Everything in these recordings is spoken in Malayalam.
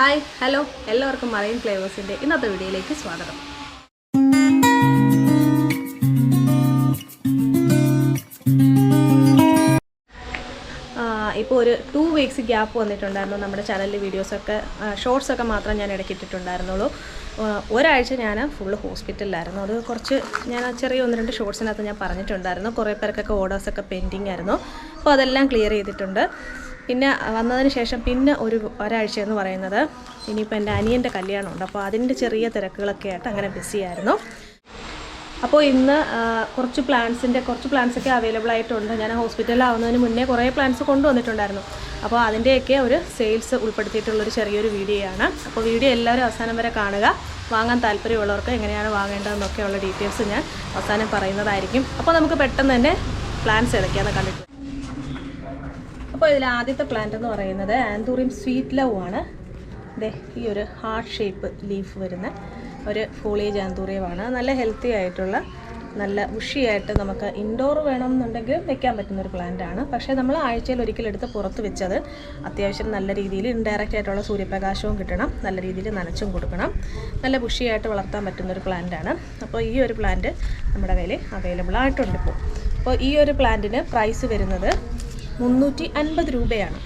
ഹായ് ഹലോ എല്ലാവർക്കും മറൈൻ ഫ്ലേവേഴ്സിന്റെ ഇന്നത്തെ വീഡിയോയിലേക്ക് സ്വാഗതം. ഇപ്പോൾ ഒരു ടു വീക്സ് ഗ്യാപ്പ് വന്നിട്ടുണ്ടായിരുന്നു നമ്മുടെ ചാനലിൽ വീഡിയോസൊക്കെ ഷോർട്സൊക്കെ മാത്രം ഞാൻ ഇടയ്ക്ക് ഇട്ടിട്ടുണ്ടായിരുന്നുള്ളൂ ഒരാഴ്ച ഞാൻ ഫുള്ള് ഹോസ്പിറ്റലിലായിരുന്നു അത് കുറച്ച് ഞാൻ ചെറിയ ഒന്ന് രണ്ട് ഷോർട്സിനകത്ത് ഞാൻ പറഞ്ഞിട്ടുണ്ടായിരുന്നു. കുറേ പേർക്കൊക്കെ ഓർഡേഴ്സൊക്കെ പെൻഡിങ് ആയിരുന്നു. അപ്പോൾ അതെല്ലാം ക്ലിയർ ചെയ്തിട്ടുണ്ട്. പിന്നെ വന്നതിന് ശേഷം പിന്നെ ഒരു ഒരാഴ്ച എന്ന് പറയുന്നത് ഇനിയിപ്പോൾ എന്റെ അനിയന്റെ കല്യാണമുണ്ട്. അപ്പോൾ അതിന്റെ ചെറിയ തിരക്കുകളൊക്കെ ആയിട്ട് അങ്ങനെ ബിസിയായിരുന്നു അപ്പോൾ ഇന്ന് കുറച്ച് പ്ലാൻസിന്റെ കുറച്ച് പ്ലാൻസൊക്കെ അവൈലബിൾ ആയിട്ടുണ്ട്. ഞാൻ ഹോസ്പിറ്റലിലാവുന്നതിന് മുന്നേ കുറേ പ്ലാൻസ് കൊണ്ടുവന്നിട്ടുണ്ടായിരുന്നു. അപ്പോൾ അതിന്റെയൊക്കെ ഒരു സെയിൽസ് ഉൾപ്പെടുത്തിയിട്ടുള്ളൊരു ചെറിയൊരു വീഡിയോയാണ് അപ്പോൾ വീഡിയോ എല്ലാവരും അവസാനം വരെ കാണുക. വാങ്ങാൻ താല്പര്യമുള്ളവർക്ക് എങ്ങനെയാണ് വാങ്ങേണ്ടതെന്നൊക്കെയുള്ള ഡീറ്റെയിൽസ് ഞാൻ അവസാനം പറയുന്നതായിരിക്കും. അപ്പോൾ നമുക്ക് പെട്ടെന്ന് തന്നെ പ്ലാൻസ് ഏതൊക്കെയാണെന്ന് കണ്ടിട്ട് അപ്പോൾ ഇതിൽ ആദ്യത്തെ പ്ലാന്റ് എന്ന് പറയുന്നത് ആന്തൂറിയം സ്വീറ്റ് ലവ് ആണ്. ദേ ഈ ഒരു ഹാർട്ട് ഷേപ്പ് ലീഫ് വരുന്ന ഒരു ഫോളിയേജ് ആന്തൂറിയമാണ് നല്ല ഹെൽത്തി ആയിട്ടുള്ള നല്ല ഉഷിയായിട്ട് നമുക്ക് ഇൻഡോർ വേണമെന്നുണ്ടെങ്കിൽ വെക്കാൻ പറ്റുന്ന ഒരു പ്ലാന്റ് ആണ്. പക്ഷേ നമ്മൾ ആഴ്ചയിൽ ഒരിക്കലെടുത്ത് പുറത്ത് വെച്ചത് അത്യാവശ്യം നല്ല രീതിയിൽ ഇൻഡയറക്റ്റ് ആയിട്ടുള്ള സൂര്യപ്രകാശവും കിട്ടണം. നല്ല രീതിയിൽ നനച്ചും കൊടുക്കണം. നല്ല ബുഷിയായിട്ട് വളർത്താൻ പറ്റുന്ന ഒരു പ്ലാന്റ് ആണ്. അപ്പോൾ ഈ ഒരു പ്ലാന്റ് നമ്മുടെ കയ്യിൽ അവൈലബിൾ ആയിട്ടുണ്ട് ഇപ്പോൾ അപ്പോൾ ഈ ഒരു പ്ലാന്റിന് പ്രൈസ് വരുന്നത് മുന്നൂറ്റി അൻപത് രൂപയാണ്.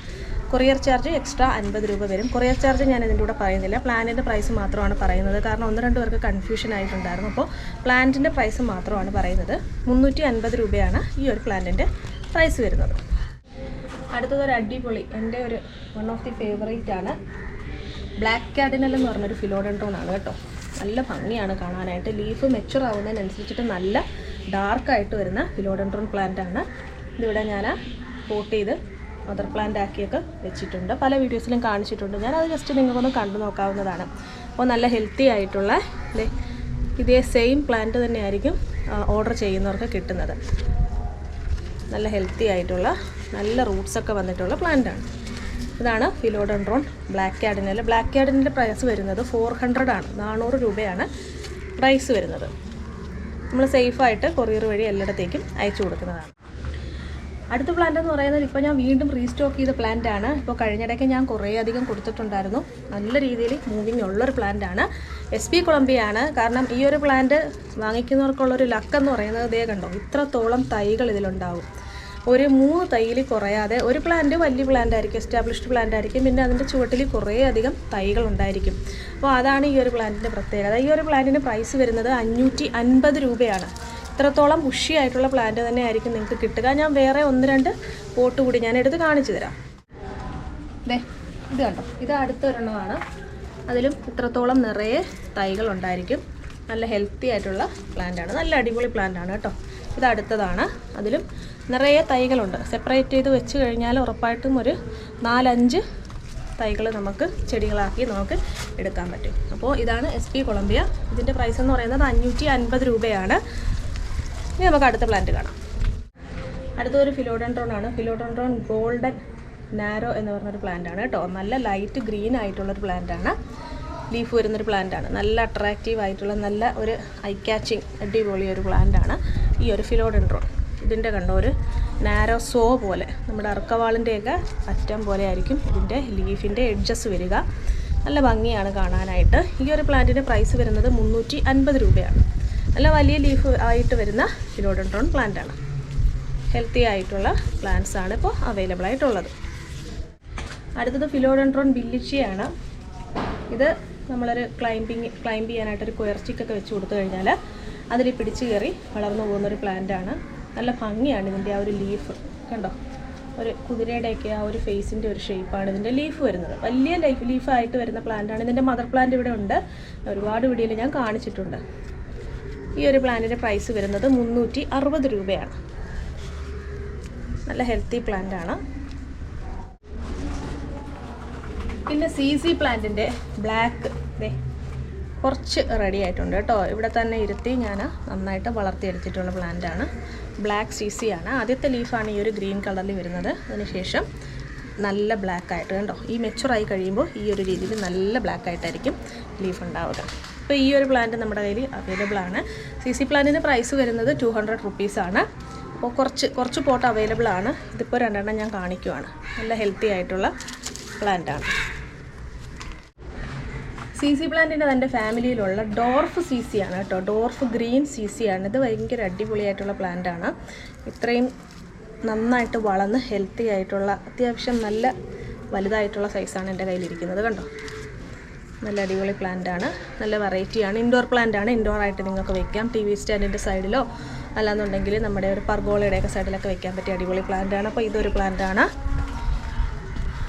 കൊറിയർ ചാർജ് എക്സ്ട്രാ അൻപത് രൂപ വരും. കൊറിയർ ചാർജ് ഞാൻ ഇതിന്റെ കൂടെ പറയുന്നില്ല. പ്ലാനിന്റെ പ്രൈസ് മാത്രമാണ് പറയുന്നത്. കാരണം ഒന്ന് രണ്ട് പേർക്ക് കൺഫ്യൂഷൻ ആയിട്ടുണ്ടായിരുന്നു. അപ്പോൾ പ്ലാന്റിന്റെ പ്രൈസ് മാത്രമാണ് പറയുന്നത്. മുന്നൂറ്റി അൻപത് രൂപയാണ് ഈ ഒരു പ്ലാന്റിന്റെ പ്രൈസ് വരുന്നത്. അടുത്തത് ഒരു അടിപൊളി. എന്റെ ഒരു വൺ ഓഫ് ദി ഫേവറേറ്റ് ആണ്. ബ്ലാക്ക് കാഡിനൽ എന്ന് പറഞ്ഞൊരു ഫിലോഡൻഡ്രോൺ ആണ് കേട്ടോ. നല്ല ഭംഗിയാണ് കാണാനായിട്ട്. ലീഫ് മെച്ചുർ ആവുന്നതിനനുസരിച്ചിട്ട് നല്ല ഡാർക്കായിട്ട് വരുന്ന ഫിലോഡൻഡ്രോൺ പ്ലാന്റ് ആണ്. ഇതിവിടെ ഞാൻ പോട്ട് ചെയ്ത് മദർ പ്ലാന്റ് ആക്കിയൊക്കെ വെച്ചിട്ടുണ്ട്. പല വീഡിയോസിലും കാണിച്ചിട്ടുണ്ട്. ഞാൻ അത് ജസ്റ്റ് നിങ്ങൾക്കൊന്ന് കണ്ടു നോക്കാവുന്നതാണ്. അപ്പോൾ നല്ല ഹെൽത്തി ആയിട്ടുള്ള അല്ലേ ഇതേ സെയിം പ്ലാന്റ് തന്നെയായിരിക്കും ഓർഡർ ചെയ്യുന്നവർക്ക് കിട്ടുന്നത്. നല്ല ഹെൽത്തി ആയിട്ടുള്ള നല്ല റൂട്ട്സൊക്കെ വന്നിട്ടുള്ള പ്ലാന്റാണ് ഇതാണ് ഫിലോഡൻഡ്രോൺ ബ്ലാക്ക് ക്യാഡിനൽ ബ്ലാക്ക് കാർഡിന്റെ പ്രൈസ് വരുന്നത് ഫോർ ഹൺഡ്രഡ് ആണ്. നാനൂറ് രൂപയാണ് പ്രൈസ് വരുന്നത്. നമ്മൾ സേഫായിട്ട് കൊറിയർ വഴി എല്ലായിടത്തേക്കും അയച്ചു കൊടുക്കുന്നതാണ്. അടുത്ത പ്ലാന്റ് എന്ന് പറയുന്നത് ഇപ്പോൾ ഞാൻ വീണ്ടും റീസ്റ്റോക്ക് ചെയ്ത പ്ലാന്റ് ആണ്. ഇപ്പോൾ കഴിഞ്ഞിടയ്ക്ക് ഞാൻ കുറേ അധികം കൊടുത്തിട്ടുണ്ടായിരുന്നു. നല്ല രീതിയിൽ മൂവിങ് ഉള്ളൊരു പ്ലാന്റ് ആണ്. എസ് പി കൊളംബിയാണ് കാരണം ഈ ഒരു പ്ലാന്റ് വാങ്ങിക്കുന്നവർക്കുള്ളൊരു ലക്ക് എന്ന് പറയുന്നത് ഇതേ കണ്ടോ? ഇത്രത്തോളം തൈകൾ ഇതിലുണ്ടാവും. ഒരു മൂന്ന് തൈയിൽ കുറയാതെ ഒരു പ്ലാന്റ് വലിയ പ്ലാന്റ് ആയിരിക്കും എസ്റ്റാബ്ലിഷ്ഡ് പ്ലാന്റ് ആയിരിക്കും. പിന്നെ അതിന്റെ ചുവട്ടിൽ കുറേ അധികം തൈകൾ ഉണ്ടായിരിക്കും. അപ്പോൾ അതാണ് ഈ ഒരു പ്ലാന്റിന്റെ പ്രത്യേകത. ഈ ഒരു പ്ലാന്റിന്റെ പ്രൈസ് വരുന്നത് അഞ്ഞൂറ്റി അൻപത് രൂപയാണ്. ഇത്രത്തോളം ബുഷിയായിട്ടുള്ള പ്ലാന്റ് തന്നെ ആയിരിക്കും നിങ്ങൾക്ക് കിട്ടുക. ഞാൻ വേറെ ഒന്ന് രണ്ട് പോട്ട് കൂടി ഞാൻ എടുത്ത് കാണിച്ചു തരാം. ദേ ഇത് കണ്ടോ? ഇത് അടുത്തൊരെണ്ണമാണ്. അതിലും ഇത്രത്തോളം നിറയെ തൈകൾ ഉണ്ടായിരിക്കും. നല്ല ഹെൽത്തി ആയിട്ടുള്ള പ്ലാന്റാണ് നല്ല അടിപൊളി പ്ലാന്റ് ആണ് കേട്ടോ. ഇത് അടുത്തതാണ്. അതിലും നിറയെ തൈകളുണ്ട്. സെപ്പറേറ്റ് ചെയ്ത് വെച്ച് കഴിഞ്ഞാൽ ഉറപ്പായിട്ടും ഒരു നാലഞ്ച് തൈകൾ നമുക്ക് ചെടികളാക്കി നമുക്ക് എടുക്കാൻ പറ്റും. അപ്പോൾ ഇതാണ് എസ് പി കൊളംബിയ ഇതിന്റെ പ്രൈസ് എന്ന് പറയുന്നത് അഞ്ഞൂറ്റി അൻപത് രൂപയാണ്. ഇനി നമുക്ക് അടുത്ത പ്ലാന്റ് കാണാം. അടുത്തൊരു ഫിലോഡൻഡ്രോൺ ആണ്. ഫിലോഡൻഡ്രോൺ ഗോൾഡൻ നാരോ എന്ന് പറഞ്ഞൊരു പ്ലാന്റ് ആണ് കേട്ടോ. നല്ല ലൈറ്റ് ഗ്രീൻ ആയിട്ടുള്ളൊരു പ്ലാന്റ് ആണ്. ലീഫ് വരുന്നൊരു പ്ലാന്റ് ആണ്. നല്ല അട്രാക്റ്റീവ് ആയിട്ടുള്ള നല്ല ഒരു ഐ ക്യാച്ചിങ് അടിപൊളി ഒരു പ്ലാന്റ് ആണ് ഈ ഒരു ഫിലോഡൻഡ്രോൺ ഇതിന്റെ കണ്ടോ ഒരു നാരോ സോ പോലെ. നമ്മുടെ അർക്കവാളിന്റെയൊക്കെ അറ്റം പോലെ ആയിരിക്കും ഇതിന്റെ ലീഫിന്റെ എഡ്ജസ് വരിക. നല്ല ഭംഗിയാണ് കാണാനായിട്ട്. ഈ ഒരു പ്ലാന്റിന്റെ പ്രൈസ് വരുന്നത് മുന്നൂറ്റി അൻപത് രൂപയാണ്. നല്ല വലിയ ലീഫ് ആയിട്ട് വരുന്ന ഫിലോഡൻഡ്രോൺ പ്ലാന്റ് ആണ്. ഹെൽത്തി ആയിട്ടുള്ള പ്ലാന്റ്സ് ആണ് ഇപ്പോൾ അവൈലബിൾ ആയിട്ടുള്ളത്. അടുത്തത് ഫിലോഡൻട്രോൺ ബില്ലിച്ചിയാണ് ഇത് നമ്മളൊരു ക്ലൈംബിങ് ക്ലൈംബ് ചെയ്യാനായിട്ടൊരു കുയർച്ചിക്കൊക്കെ വെച്ച് കൊടുത്തു കഴിഞ്ഞാൽ അതിൽ പിടിച്ച് കയറി വളർന്നു പോകുന്നൊരു ആണ്. നല്ല ഭംഗിയാണ് ഇതിന്റെ ആ ഒരു ലീഫ് കണ്ടോ? ഒരു കുതിരയുടെയൊക്കെ ആ ഒരു ഫേസിന്റെ ഒരു ഷേപ്പാണ് ഇതിന്റെ ലീഫ് വരുന്നത്. വലിയ ലൈഫ് ലീഫായിട്ട് വരുന്ന പ്ലാന്റ് ആണ്. ഇതിന്റെ മദർ പ്ലാന്റ് ഇവിടെ ഉണ്ട്. ഒരുപാട് വീഡിയോയിൽ ഞാൻ കാണിച്ചിട്ടുണ്ട്. ഈ ഒരു പ്ലാന്റിന്റെ പ്രൈസ് വരുന്നത് മുന്നൂറ്റി അറുപത് രൂപയാണ്. നല്ല ഹെൽത്തി പ്ലാന്റ് ആണ്. പിന്നെ സി സി പ്ലാന്റിന്റെ ബ്ലാക്ക് കുറച്ച് റെഡി ആയിട്ടുണ്ട് കേട്ടോ. ഇവിടെ തന്നെ ഇരുത്തി ഞാൻ നന്നായിട്ട് വളർത്തിയെടുത്തിട്ടുള്ള പ്ലാന്റാണ് ബ്ലാക്ക് സി സി ആണ്. ആദ്യത്തെ ലീഫാണ് ഈ ഒരു ഗ്രീൻ കളറിൽ വരുന്നത്. അതിനുശേഷം നല്ല ബ്ലാക്ക് ആയിട്ട് കണ്ടോ? ഈ മെച്ചുറായി കഴിയുമ്പോൾ ഈ ഒരു രീതിയിൽ നല്ല ബ്ലാക്ക് ആയിട്ടായിരിക്കും ലീഫ് ഉണ്ടാവുക. അപ്പോൾ ഈ ഒരു പ്ലാന്റ് നമ്മുടെ കയ്യിൽ അവൈലബിൾ ആണ്. സി സി പ്ലാന്റിന്റെ പ്രൈസ് വരുന്നത് ടു ഹൺഡ്രഡ് റുപ്പീസാണ് അപ്പോൾ കുറച്ച് കുറച്ച് പോട്ട് അവൈലബിൾ ആണ്. ഇതിപ്പോൾ രണ്ടെണ്ണം ഞാൻ കാണിക്കുവാണ്. നല്ല ഹെൽത്തി ആയിട്ടുള്ള പ്ലാന്റ് ആണ്. സി സി പ്ലാന്റിന്റെ തന്റെ ഫാമിലിയിലുള്ള ഡോർഫ് സി സി ആണ് കേട്ടോ. ഡോർഫ് ഗ്രീൻ സി സി ആണ്. ഇത് ഭയങ്കര അടിപൊളിയായിട്ടുള്ള പ്ലാന്റ് ആണ്. ഇത്രയും നന്നായിട്ട് വളർന്ന് ഹെൽത്തി ആയിട്ടുള്ള അത്യാവശ്യം നല്ല വലുതായിട്ടുള്ള സൈസാണ് എന്റെ കയ്യിലിരിക്കുന്നത് കണ്ടോ? നല്ല അടിപൊളി പ്ലാന്റ് ആണ്. നല്ല വെറൈറ്റിയാണ് ഇൻഡോർ പ്ലാന്റ് ആണ്. ഇൻഡോർ ആയിട്ട് നിങ്ങൾക്ക് വെക്കാം. ടി വി സ്റ്റാൻഡിന്റെ സൈഡിലോ അല്ലാന്നുണ്ടെങ്കിൽ നമ്മുടെ ഒരു പർഗോളയുടെയൊക്കെ സൈഡിലൊക്കെ വെക്കാൻ പറ്റിയ അടിപൊളി പ്ലാന്റ് ആണ്. അപ്പോൾ ഇതൊരു പ്ലാന്റ് ആണ്.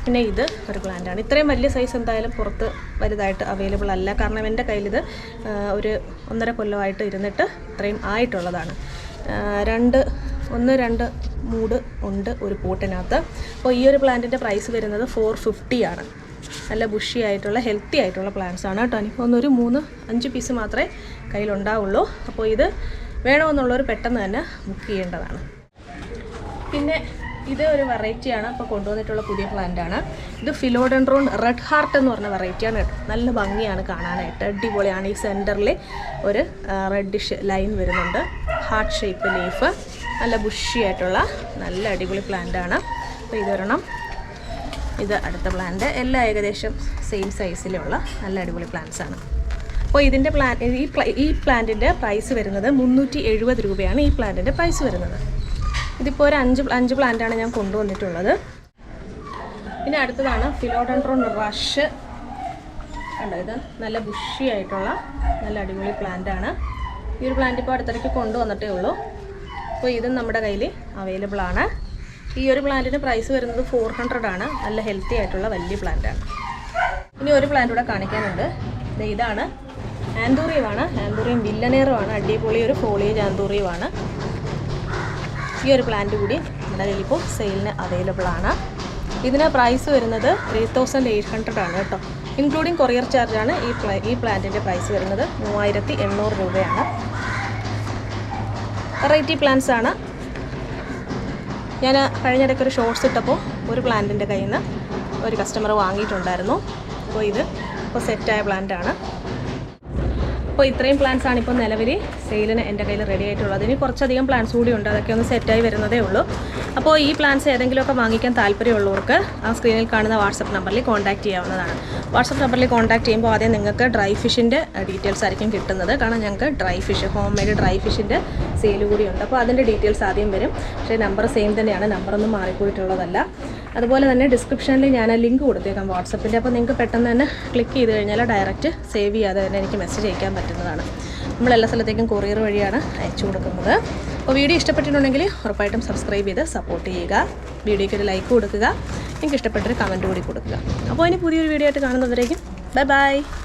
പിന്നെ ഇത് ഒരു പ്ലാന്റ് ആണ്. ഇത്രയും വലിയ സൈസ് എന്തായാലും പുറത്ത് വലുതായിട്ട് അവൈലബിൾ അല്ല. കാരണം എന്റെ കയ്യിലിത് ഒരു ഒന്നര കൊല്ലമായിട്ട് ഇരുന്നിട്ട് ഇത്രയും ആയിട്ടുള്ളതാണ്. രണ്ട് ഒന്ന് രണ്ട് മൂട് ഉണ്ട് ഒരു പോട്ടിനകത്ത്. അപ്പോൾ ഈ ഒരു പ്ലാന്റിന്റെ പ്രൈസ് വരുന്നത് ഫോർ ഫിഫ്റ്റി ആണ്. നല്ല ബുഷി ആയിട്ടുള്ള ഹെൽത്തി ആയിട്ടുള്ള പ്ലാന്റ്സ് ആണ് കേട്ടോ. എനിക്ക് ഒരു മൂന്ന് അഞ്ച് പീസ് മാത്രമേ കയ്യിലുണ്ടാവുള്ളൂ. അപ്പോൾ ഇത് വേണമെന്നുള്ളവർ പെട്ടെന്ന് തന്നെ ബുക്ക് ചെയ്യേണ്ടതാണ്. പിന്നെ ഇത് ഒരു വെറൈറ്റിയാണ് ഇപ്പോൾ കൊണ്ടുവന്നിട്ടുള്ള പുതിയ പ്ലാന്റ് ആണ്. ഇത് ഫിലോഡൻഡ്രോൺ റെഡ് ഹാർട്ട് എന്ന് പറഞ്ഞ വെറൈറ്റിയാണ് കേട്ടോ. നല്ല ഭംഗിയാണ് കാണാനായിട്ട്. അടിപൊളിയാണ്. ഈ സെന്ററിൽ ഒരു റെഡിഷ് ലൈൻ വരുന്നുണ്ട്. ഹാർട്ട് ഷേപ്പ് ലീഫ് നല്ല ബുഷി ആയിട്ടുള്ള നല്ല അടിപൊളി പ്ലാന്റ് ആണ്. അപ്പോൾ ഇതൊരെണ്ണം ഇത് അടുത്ത പ്ലാന്റ് എല്ലാം ഏകദേശം സെയിം സൈസിലുള്ള നല്ല അടിപൊളി പ്ലാന്റ്സ് ആണ്. അപ്പോൾ ഇതിന്റെ പ്ലാൻ ഈ ഈ പ്ലാന്റിന്റെ പ്രൈസ് വരുന്നത് മുന്നൂറ്റി എഴുപത് രൂപയാണ് ഈ പ്ലാന്റിന്റെ പ്രൈസ് വരുന്നത്. ഇതിപ്പോൾ ഒരു അഞ്ച് അഞ്ച് പ്ലാന്റാണ് ഞാൻ കൊണ്ടുവന്നിട്ടുള്ളത്. പിന്നെ അടുത്തതാണ് ഫിലോഡൻഡ്രോൺ റഷ് കണ്ടോ ഇത്? നല്ല ബുഷി ആയിട്ടുള്ള നല്ല അടിപൊളി പ്ലാന്റ് ആണ്. ഈ ഒരു പ്ലാന്റ് ഇപ്പോൾ അടുത്തിടയ്ക്ക് കൊണ്ടുവന്നിട്ടേ ഉള്ളൂ. അപ്പോൾ ഇതും നമ്മുടെ കയ്യിൽ അവൈലബിൾ ആണ്. ഈ ഒരു പ്ലാന്റിന് പ്രൈസ് വരുന്നത് ഫോർ ഹൺഡ്രഡ് ആണ്. നല്ല ഹെൽത്തി ആയിട്ടുള്ള വലിയ പ്ലാന്റ് ആണ്. ഇനി ഒരു പ്ലാന്റ് കൂടെ കാണിക്കാനുണ്ട്. ഇതാണ് ആന്തൂറിയുമാണ്. ആന്തൂറിയും വില്ലനേറുമാണ് അടിപൊളി ഒരു ഫോളിയേജ് ആന്തൂറിയുമാണ്. ഈ ഒരു പ്ലാന്റ് കൂടി നമ്മുടെ ഇപ്പോൾ സെയിലിന് അവൈലബിൾ ആണ്. ഇതിന് പ്രൈസ് വരുന്നത് ത്രീ തൗസൻഡ് എയ്റ്റ് ഹൺഡ്രഡ് ആണ് കേട്ടോ. ഇൻക്ലൂഡിങ് കൊറിയർ ചാർജാണ് ഈ പ്ലാ ഈ പ്ലാന്റിന്റെ പ്രൈസ് വരുന്നത് മൂവായിരത്തി എണ്ണൂറ് രൂപയാണ്. വെറൈറ്റി പ്ലാന്റ്സ് ആണ്. ഞാൻ കഴിഞ്ഞിടയ്ക്ക് ഒരു ഷോർട്സ് ഇട്ടപ്പോൾ ഒരു പ്ലാന്റിന്റെ കയ്യിൽ നിന്ന് ഒരു കസ്റ്റമർ വാങ്ങിയിട്ടുണ്ടായിരുന്നു. അപ്പോൾ ഇത് ഇപ്പോൾ സെറ്റായ പ്ലാന്റാണ് അപ്പോൾ ഇത്രയും പ്ലാൻസ് ആണ് ഇപ്പോൾ നിലവിൽ സെയിലിന് എന്റെ കയ്യിൽ റെഡി ആയിട്ടുള്ളത്. ഇനി കുറച്ചധികം പ്ലാൻസ് കൂടി ഉണ്ട്. അതൊക്കെ ഒന്ന് സെറ്റായി വരുന്നതേ ഉള്ളൂ. അപ്പോൾ ഈ പ്ലാൻസ് ഏതെങ്കിലുമൊക്കെ വാങ്ങിക്കാൻ താല്പര്യമുള്ളവർക്ക് ആ സ്ക്രീനിൽ കാണുന്ന വാട്സപ്പ് നമ്പറിൽ കോൺടാക്റ്റ് ചെയ്യാവുന്നതാണ്. വാട്സപ്പ് നമ്പറിൽ കോൺടാക്ട് ചെയ്യുമ്പോൾ ആദ്യം നിങ്ങൾക്ക് ഡ്രൈ ഫിഷിന്റെ ഡീറ്റെയിൽസ് ആയിരിക്കും കിട്ടുന്നത്. കാരണം ഞങ്ങൾക്ക് dry fish home made dry ഫിഷിന്റെ sale കൂടിയുണ്ട് അപ്പോൾ അതിന്റെ ഡീറ്റെയിൽസ് ആദ്യം വരും. പക്ഷേ നമ്പർ സെയിം തന്നെയാണ്. നമ്പറൊന്നും മാറിപ്പോയിട്ടുള്ളതല്ല. അതുപോലെ തന്നെ ഡിസ്ക്രിപ്ഷനിൽ ഞാൻ ലിങ്ക് കൊടുത്തേക്കാം വാട്സപ്പിന്റെ അപ്പോൾ നിങ്ങൾക്ക് പെട്ടെന്ന് തന്നെ ക്ലിക്ക് ചെയ്ത് കഴിഞ്ഞാൽ ഡയറക്റ്റ് സേവ് ചെയ്യാതെ തന്നെ എനിക്ക് മെസ്സേജ് അയക്കാൻ പറ്റുന്നതാണ്. നമ്മൾ എല്ലാ സ്ഥലത്തേക്കും കൊറിയർ വഴിയാണ് അയച്ചു കൊടുക്കുന്നത്. അപ്പോൾ വീഡിയോ ഇഷ്ടപ്പെട്ടിട്ടുണ്ടെങ്കിൽ ഉറപ്പായിട്ടും സബ്സ്ക്രൈബ് ചെയ്ത് സപ്പോർട്ട് ചെയ്യുക. വീഡിയോയ്ക്ക് ഒരു ലൈക്ക് കൊടുക്കുക. നിങ്ങൾക്ക് ഇഷ്ടപ്പെട്ടൊരു കമന്റ് കൂടി കൊടുക്കുക. അപ്പോൾ ഇനി പുതിയൊരു വീഡിയോ ആയിട്ട് കാണുന്നവരേക്കും. Bye bye